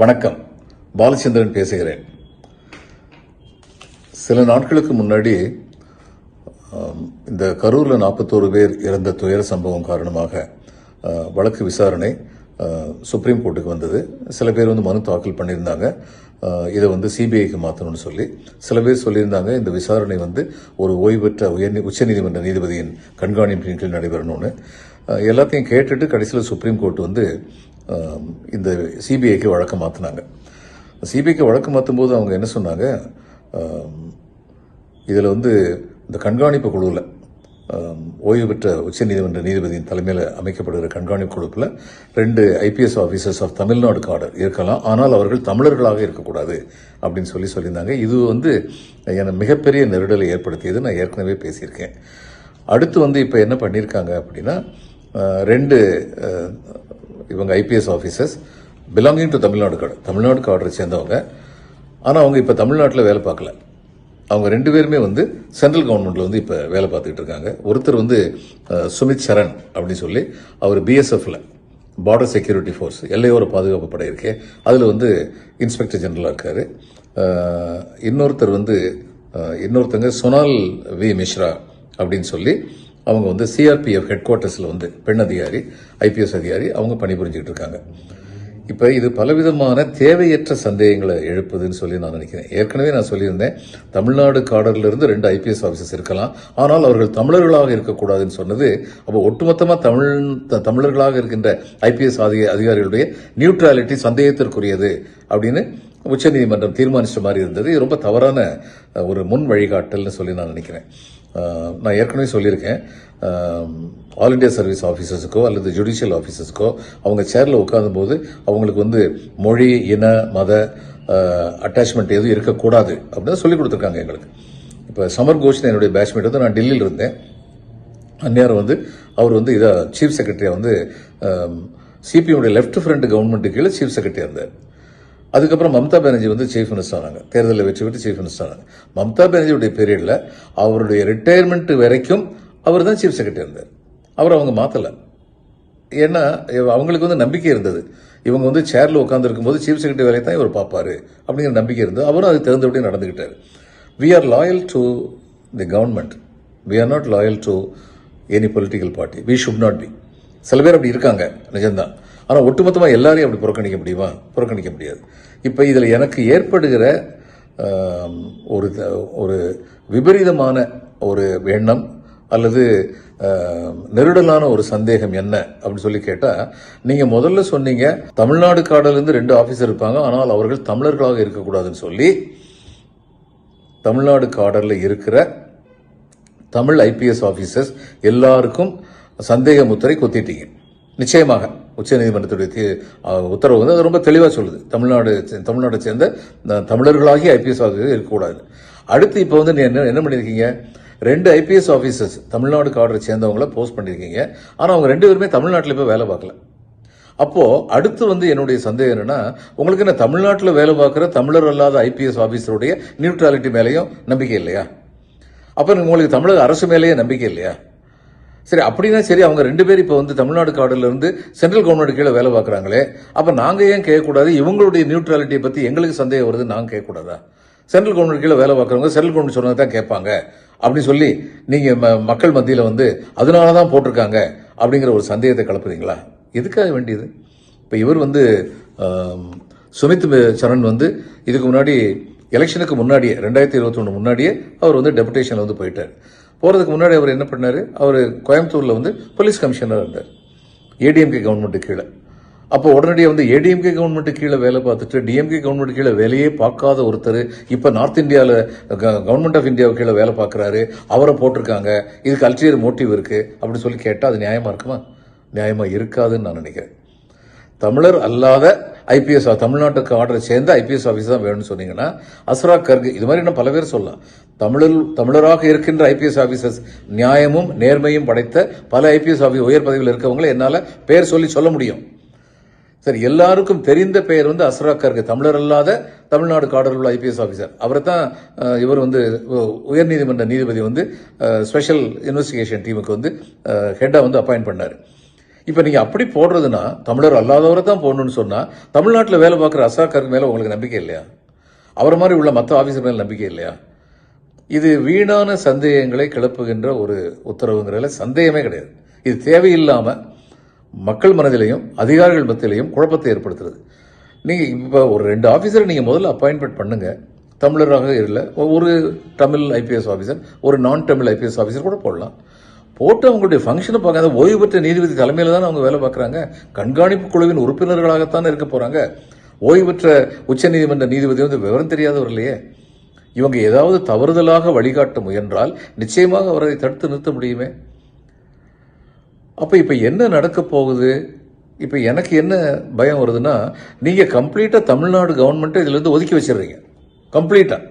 வணக்கம். பாலச்சந்திரன் பேசுகிறேன். சில நாட்களுக்கு முன்னாடி இந்த கரூரில் நாற்பத்தோரு பேர் இறந்த துயர சம்பவம் காரணமாக வழக்கு விசாரணை சுப்ரீம் கோர்ட்டுக்கு வந்தது. சில பேர் வந்து மனு தாக்கல் பண்ணியிருந்தாங்க. இதை வந்து சிபிஐக்கு மாற்றணும்னு சொல்லி. சில பேர் சொல்லியிருந்தாங்க இந்த விசாரணை வந்து ஒரு ஓய்வு பெற்ற உயர் உச்சநீதிமன்ற நீதிபதியின் கண்காணிப்பின் கீழ் நடைபெறணும்னு. எல்லாத்தையும் கேட்டுட்டு கடைசியில் சுப்ரீம் கோர்ட் வந்து இந்த சிபிஐக்கு வழக்கு மாற்றினாங்க சிபிஐக்கு வழக்கு மாற்றும் போது அவங்க என்ன சொன்னாங்க? இதில் வந்து இந்த கண்காணிப்பு குழுவில் ஓய்வு பெற்ற உச்சநீதிமன்ற நீதிபதியின் தலைமையில் அமைக்கப்படுகிற கண்காணிப்பு குழுப்பில் ரெண்டு IPS officers of Tamil Nadu cadre இருக்கலாம். ஆனால் அவர்கள் தமிழர்களாக இருக்கக்கூடாது அப்படின்னு சொல்லி சொல்லியிருந்தாங்க. இது வந்து எனக்கு மிகப்பெரிய நெருடலை ஏற்படுத்தியது. நான் ஏற்கனவே பேசியிருக்கேன். அடுத்து வந்து இப்போ என்ன பண்ணியிருக்காங்க அப்படின்னா ரெண்டு இவங்க IPS officers belonging to Tamil Nadu card Tamil Nadu கார்டரை சேர்ந்தவங்க. ஆனால் அவங்க இப்போ தமிழ்நாட்டில் வேலை பார்க்கல. அவங்க ரெண்டு பேருமே வந்து சென்ட்ரல் கவர்மெண்ட்டில் வந்து இப்போ வேலை பார்த்துக்கிட்டு இருக்காங்க. ஒருத்தர் வந்து சுமித் சரண் அப்படின்னு சொல்லி அவர் பிஎஸ்எஃப்ல பார்டர் செக்யூரிட்டி ஃபோர்ஸ் எல்லையோர பாதுகாப்பு படை இருக்கே அதில் வந்து இன்ஸ்பெக்டர் ஜெனரலாக இருக்கார். இன்னொருத்தர் வந்து இன்னொருத்தங்க சொனால் வி. மிஸ்ரா அப்படின்னு சொல்லி அவங்க வந்து சிஆர்பிஎஃப் ஹெட் குவார்ட்டர்ஸில் வந்து பெண் அதிகாரி ஐபிஎஸ் அதிகாரி அவங்க பணிபுரிஞ்சுக்கிட்டு இருக்காங்க. இப்போ இது பலவிதமான தேவையற்ற சந்தேகங்களை எழுப்புதுன்னு சொல்லி நான் நினைக்கிறேன். ஏற்கனவே நான் சொல்லியிருந்தேன் தமிழ்நாடு காடர்லேருந்து ரெண்டு ஐபிஎஸ் ஆஃபீஸர்ஸ் இருக்கலாம். ஆனால் அவர்கள் தமிழர்களாக இருக்கக்கூடாதுன்னு சொன்னது அப்போ ஒட்டுமொத்தமாக தமிழ் த- தமிழர்களாக இருக்கின்ற ஐபிஎஸ் அதிகாரிகளுடைய நியூட்ரலிட்டி சந்தேகத்திற்குரியது அப்படின்னு உச்சநீதிமன்றம் தீர்மானித்த மாதிரி இருந்தது. ரொம்ப தவறான ஒரு முன் வழிகாட்டல்னு சொல்லி நான் நினைக்கிறேன். நான் ஏற்கனவே சொல்லியிருக்கேன். ஆல் இண்டியா சர்வீஸ் ஆஃபீஸர்ஸுக்கோ அல்லது ஜுடிஷியல் ஆஃபீஸர்ஸ்க்கோ அவங்க சேரில் உட்காரும்போது அவங்களுக்கு வந்து மொழி இன மத அட்டாச்மெண்ட் எதுவும் இருக்கக்கூடாது அப்படின்னு சொல்லி கொடுத்துருக்காங்க எங்களுக்கு. இப்போ சமர் கோஷன் என்னுடைய பேட்ச்மேட் வந்து நான் டெல்லியில் இருந்தேன். அந்நேரம் வந்து அவர் வந்து இதை சீஃப் செக்ரட்டரியாக வந்து சிபிஎம்முடைய லெஃப்ட் ஃப்ரண்ட் கவர்மெண்ட் கீழே சீஃப் செக்ரட்டரியாக இருந்தார். அதுக்கப்புறம் மம்தா பானர்ஜி வந்து சீஃப் மினிஸ்டர் ஆனாங்க. தேர்தலில் வெற்றி பெற்று சீஃப் மினிஸ்டர் ஆனாங்க. மம்தா பானர்ஜியுடைய பீரியடில் அவருடைய ரிட்டையர்மெண்ட் வரைக்கும் அவர் தான் சீஃப் செக்ரட்டரி இருந்தார். அவர் அவங்க மாற்றலை ஏன்னா அவங்களுக்கு வந்து நம்பிக்கை இருந்தது. இவங்க வந்து சேரில் உட்காந்துருக்கும் போது சீஃப் செக்ரட்டரி வேலையை தான் இவர் பார்ப்பார் அப்படிங்கிற நம்பிக்கை இருந்தது. அவரும் அதுக்கு தகுந்தபடி நடந்துக்கிட்டார் we are loyal to the government we are not loyal to any political party we should not be சில பேர் அப்படி இருக்காங்க. நிஜம்தான். ஆனால் ஒட்டுமொத்தமாக எல்லாரையும் அப்படி புறக்கணிக்க முடியுமா? புறக்கணிக்க முடியாது. இப்போ இதில் எனக்கு ஏற்படுகிற ஒரு த- ஒரு விபரீதமான ஒரு எண்ணம் அல்லது நெருடலான ஒரு சந்தேகம் என்ன அப்படின்னு சொல்லி கேட்டால் நீங்கள் முதல்ல சொன்னீங்க தமிழ்நாடு காடலேருந்து ரெண்டு ஆஃபீஸர் இருப்பாங்க ஆனால் அவர்கள் தமிழர்களாக இருக்கக்கூடாதுன்னு சொல்லி தமிழ்நாடு காடலில் இருக்கிற தமிழ் ஐபிஎஸ் ஆஃபீஸர்ஸ் எல்லாருக்கும் சந்தேக முத்திரை குத்திட்டீங்க. நிச்சயமாக. உச்சநீதிமன்றத்துடைய உத்தரவு வந்து அது ரொம்ப தெளிவாக சொல்லுது. தமிழ்நாடு தமிழ்நாட்டை சேர்ந்த தமிழர்களாகி ஐபிஎஸ் ஆஃபீஸர் இருக்கக்கூடாது. அடுத்து இப்போ வந்து நீ என்ன என்ன பண்ணியிருக்கீங்க ரெண்டு ஐபிஎஸ் ஆஃபீஸர்ஸ் தமிழ்நாடு கார்டரை சேர்ந்தவங்கள போஸ்ட் பண்ணியிருக்கீங்க ஆனால் அவங்க ரெண்டு பேருமே தமிழ்நாட்டில் போய் வேலை பார்க்கல. அப்போது அடுத்து வந்து என்னுடைய சந்தேகம் என்னென்னா உங்களுக்கு என்ன தமிழ்நாட்டில் வேலை பார்க்குற தமிழர் அல்லாத ஐபிஎஸ் ஆஃபீஸருடைய நியூட்ராலிட்டி மேலேயும் நம்பிக்கை இல்லையா? அப்போ உங்களுக்கு தமிழக அரசு மேலேயே நம்பிக்கை இல்லையா? சரி அப்படின்னா சரி அவங்க ரெண்டு பேரும் இப்போ வந்து தமிழ்நாடு கார்டுல சென்ட்ரல் கவர்மெண்ட் கீழே வேலை பார்க்குறாங்களே அப்போ நாங்கள் ஏன் கேட்கக்கூடாது? இவங்களுடைய நியூட்ரலிட்டியை பற்றி எங்களுக்கு சந்தேகம் வருது நாங்கள் கேட்கக்கூடாதா? சென்ட்ரல் கவர்மெண்ட் கீழே வேலை பார்க்குறவங்க சென்ட்ரல் கவர்மெண்ட் சொன்னதை தான் கேட்பாங்க. அப்படின்னு சொல்லி நீங்கள் ம மக்கள் மத்தியில் வந்து அதனால தான் போட்டிருக்காங்க அப்படிங்கிற ஒரு சந்தேகத்தை கலப்புறீங்களா எதுக்காக வேண்டியது? இப்போ இவர் வந்து சுமித் சரண் வந்து இதுக்கு முன்னாடி எலெக்ஷனுக்கு முன்னாடியே ரெண்டாயிரத்தி இருபத்தி ஒன்று முன்னாடியே அவர் வந்து டெபுடேஷனில் வந்து போயிட்டார். போகிறதுக்கு முன்னாடி அவர் என்ன பண்ணார்? அவர் கோயம்புத்தூரில் வந்து போலீஸ் கமிஷனர் இருந்தார். ஏடிஎம்கே கவர்மெண்ட்டு கீழே. அப்போ உடனடியாக வந்து ஏடிஎம்கே கவர்மெண்ட்டு கீழே வேலை பார்த்துட்டு டிஎம்கே கவர்மெண்ட் கீழே வேலையே பார்க்காத ஒருத்தர் இப்போ நார்த் இந்தியாவில் கவர்மெண்ட் ஆஃப் இந்தியாவுக்கு கீழே வேலை பார்க்குறாரு. அவரை போட்டிருக்காங்க. இதுக்கு அல்டியர் மோட்டிவ் இருக்குது அப்படின்னு சொல்லி கேட்டால் அது நியாயமாக இருக்குமா? நியாயமாக இருக்காதுன்னு நான் நினைக்கிறேன். தமிழர் அல்லாத ஐபிஎஸ் தமிழ்நாட்டுக்கு ஆர்டர் சேர்ந்த ஐபிஎஸ் ஆஃபீஸ் தான் வேணும்னு சொன்னீங்கன்னா அஸ்ரா கர்கு இது மாதிரி இன்னும் பல பேர் சொல்லலாம். தமிழர் தமிழராக இருக்கின்ற ஐபிஎஸ் ஆஃபீஸர்ஸ் நியாயமும் நேர்மையும் படைத்த பல ஐபிஎஸ் ஆஃபீஸ் உயர் பதவியில் இருக்கவங்களை என்னால் பேர் சொல்லி சொல்ல முடியும். சரி எல்லாருக்கும் தெரிந்த பெயர் வந்து அஸ்ரா கர்கு. தமிழர் அல்லாத தமிழ்நாடு காடல் உள்ள ஐபிஎஸ் ஆஃபீஸர் அவரை தான் இவர் வந்து உ- உயர்நீதிமன்ற நீதிபதி வந்து ஸ்பெஷல் இன்வெஸ்டிகேஷன் டீமுக்கு வந்து ஹெட்டாக வந்து அப்பாயிண்ட் பண்ணார். இப்போ நீங்கள் அப்படி போடுறதுன்னா தமிழர் அல்லாதவரை தான் போடணும்னு சொன்னால் தமிழ்நாட்டில் வேலை பார்க்குற அசாக்கருக்கு மேலே உங்களுக்கு நம்பிக்கை இல்லையா? அவரை மாதிரி உள்ள மற்ற ஆஃபீஸர் மேலே நம்பிக்கை இல்லையா? இது வீணான சந்தேகங்களை கிளப்புகின்ற ஒரு உத்தரவுங்கிறதுல சந்தேகமே கிடையாது. இது தேவையில்லாமல் மக்கள் மனதிலையும் அதிகாரிகள் மத்தியிலையும் குழப்பத்தை ஏற்படுத்துறது. நீங்கள் இப்போ ஒரு ரெண்டு ஆஃபீஸரை நீங்கள் முதல்ல அப்பாயின்மெண்ட் பண்ணுங்கள் தமிழராக இல்லை ஒரு தமிழ் ஐபிஎஸ் ஆஃபீஸர் ஒரு நான் தமிழ் ஐபிஎஸ் ஆஃபீஸர் கூட போடலாம். போட்டு அவங்களுடைய ஃபங்க்ஷனை பார்க்காத ஓய்வு பெற்ற நீதிபதி தலைமையில் தான் அவங்க வேலை பார்க்குறாங்க? கண்காணிப்பு குழுவின் உறுப்பினர்களாகத்தான் இருக்க போகிறாங்க ஓய்வு பெற்ற உச்சநீதிமன்ற நீதிபதி வந்து விவரம் தெரியாதவர் இல்லையே இவங்க ஏதாவது தவறுதலாக வழிகாட்ட முயன்றால் நிச்சயமாக அவரை தடுத்து நிறுத்த முடியுமே? அப்போ இப்போ என்ன நடக்க போகுது? இப்போ எனக்கு என்ன பயம் வருதுன்னா நீங்கள் கம்ப்ளீட்டாக தமிழ்நாடு கவர்மெண்ட்டை இதிலேருந்து ஒதுக்கி வச்சிடுறீங்க. கம்ப்ளீட்டாக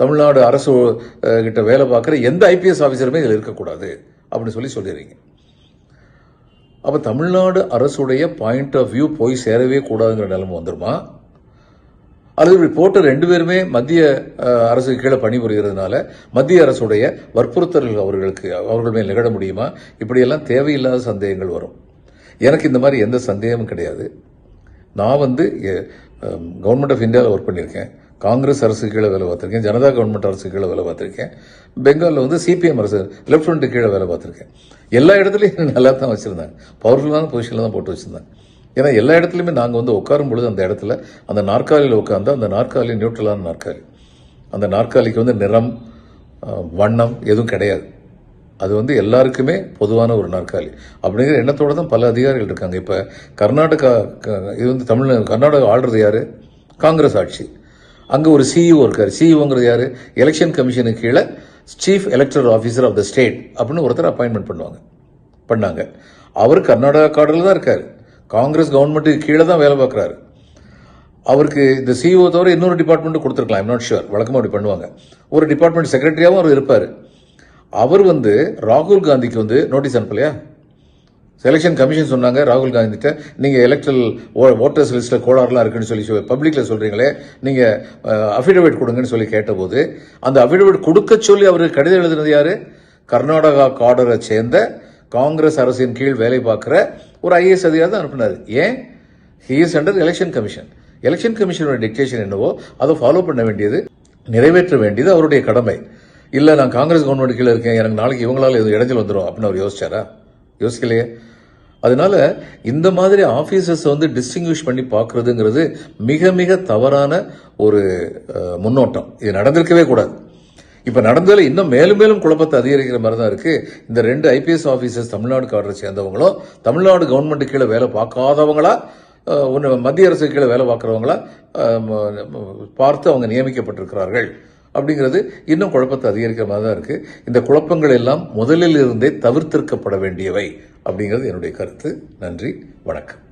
தமிழ்நாடு அரசு கிட்ட வேலை பார்க்குற எந்த ஐபிஎஸ் ஆஃபீஸருமே இதில் இருக்கக்கூடாது அப்படின்னு சொல்லி சொல்லிடுறீங்க. அப்போ தமிழ்நாடு அரசுடைய பாயிண்ட் ஆஃப் வியூ போய் சேரவே கூடாதுங்கிற நிலைமை வந்துருமா? அல்லது இப்படி போட்ட ரெண்டு பேருமே மத்திய அரசுக்கு கீழே பணிபுரிகிறதுனால மத்திய அரசுடைய வற்புறுத்தல்கள் அவர்களுக்கு அவர்கள் மேல் நிகழ முடியுமா? இப்படியெல்லாம் தேவையில்லாத சந்தேகங்கள் வரும். எனக்கு இந்த மாதிரி எந்த சந்தேகமும் கிடையாது. நான் வந்து கவர்மெண்ட் ஆஃப் இந்தியாவில் ஒர்க் பண்ணியிருக்கேன். காங்கிரஸ் அரசு கீழே வேலை பார்த்துருக்கேன் ஜனதா கவர்மெண்ட் அரசு கீழே வேலை பார்த்துருக்கேன் பெங்காலில் வந்து சிபிஎம் அரசு லெஃப்ட் ஃப்ரண்ட் கீழே வேலை பார்த்துருக்கேன். எல்லா இடத்துலையும் நல்லா தான் வச்சுருந்தாங்க. பவர்ஃபுல்லான பொசிஷனில் தான் போட்டு வச்சுருந்தாங்க. ஏன்னா எல்லா இடத்துலையுமே நாங்கள் வந்து உட்காரும் பொழுது அந்த இடத்துல அந்த நாற்காலியில் உட்காந்து அந்த நாற்காலி நியூட்ரலான நாற்காலி. அந்த நாற்காலிக்கு வந்து நிறம் வண்ணம் எதுவும் கிடையாது. அது வந்து எல்லாருக்குமே பொதுவான ஒரு நாற்காலி. அப்படிங்கிற எண்ணத்தோடு தான் பல அதிகாரிகள் இருக்காங்க. இப்போ கர்நாடகா க- இது வந்து தமிழ் கர்நாடகா ஆள்றது யார்? காங்கிரஸ் ஆட்சி. அங்கே ஒரு சிஇஓ இருக்கார். சிஇஓங்கிறது யார்? எலெக்ஷன் கமிஷனுக்கு கீழே chief electoral officer of the state அப்படின்னு ஒருத்தர் அப்பாயின்மெண்ட் பண்ணுவாங்க. பண்ணாங்க. அவர் கர்நாடகா கார்டில் தான் இருக்கார். காங்கிரஸ் கவர்மெண்ட்டுக்கு கீழே தான் வேலை பார்க்குறாரு. அவருக்கு இந்த சிஇஓ தவிர இன்னொரு டிபார்ட்மெண்ட்டு கொடுத்துருக்கலாம். ஐம் நாட் ஷுர் வழக்கமாக அப்படி பண்ணுவாங்க. ஒரு டிபார்ட்மெண்ட் செக்ரட்டரியாகவும் அவர் இருப்பார். அவர் வந்து ராகுல் காந்திக்கு வந்து நோட்டீஸ் அனுப்பலையா? செலெக்ஷன் கமிஷன் சொன்னாங்க ராகுல் காந்திட்ட நீங்கள் எலக்ட்ரல் ஓட்டர்ஸ் லிஸ்ட்டில் கோளாறுலாம் இருக்குன்னு சொல்லி பப்ளிக்கில் சொல்கிறீங்களே நீங்கள் அஃபிடவிட் கொடுங்கன்னு சொல்லி கேட்டபோது அந்த அஃபிடவிட் கொடுக்க சொல்லி அவர் கடிதம் எழுதினது யார்? கர்நாடகா காடரை சேர்ந்த காங்கிரஸ் அரசின் கீழ் வேலை பார்க்குற ஒரு ஐஏஎஸ் அதிகாரி தான் அனுப்பினார். ஏன்? He is under election commission election கமிஷனோட dictation என்னவோ அதை ஃபாலோ பண்ண வேண்டியது நிறைவேற்ற வேண்டியது அவருடைய கடமை. இல்லை நான் காங்கிரஸ் கவர்மெண்ட் கீழே இருக்கேன் எனக்கு நாளைக்கு இவங்களால எதுவும் இடைஞ்சல் வந்துடும் அப்படின்னு அவர் யோசிச்சாரா? யோசிக்கலையே. அதனால இந்த மாதிரி ஆஃபீஸர்ஸ் வந்து டிஸ்டிங்விஷ் பண்ணி பார்க்குறதுங்கிறது மிக மிக தவறான ஒரு முன்னோட்டம். இது நடந்திருக்கவே கூடாது. இப்போ நடந்ததில் இன்னும் மேலும் மேலும் குழப்பத்தை அதிகரிக்கிற மாதிரி தான் இருக்குது இந்த ரெண்டு ஐபிஎஸ் ஆஃபீஸர்ஸ் தமிழ்நாடு கார்டரை சேர்ந்தவங்களும் தமிழ்நாடு கவர்மெண்ட் கீழே வேலை பார்க்காதவங்களா ஒன்று மத்திய அரசு கீழே வேலை பார்க்குறவங்களா பார்த்து அவங்க நியமிக்கப்பட்டிருக்கிறார்கள். அப்படிங்கிறது இன்னும் குழப்பத்தை அதிகரிக்கிற மாதிரி தான் இருக்குது இந்த குழப்பங்கள் எல்லாம் முதலில் இருந்தே தவிர்த்திருக்கப்பட வேண்டியவை அப்படிங்கிறது என்னுடைய கருத்து. நன்றி. வணக்கம்.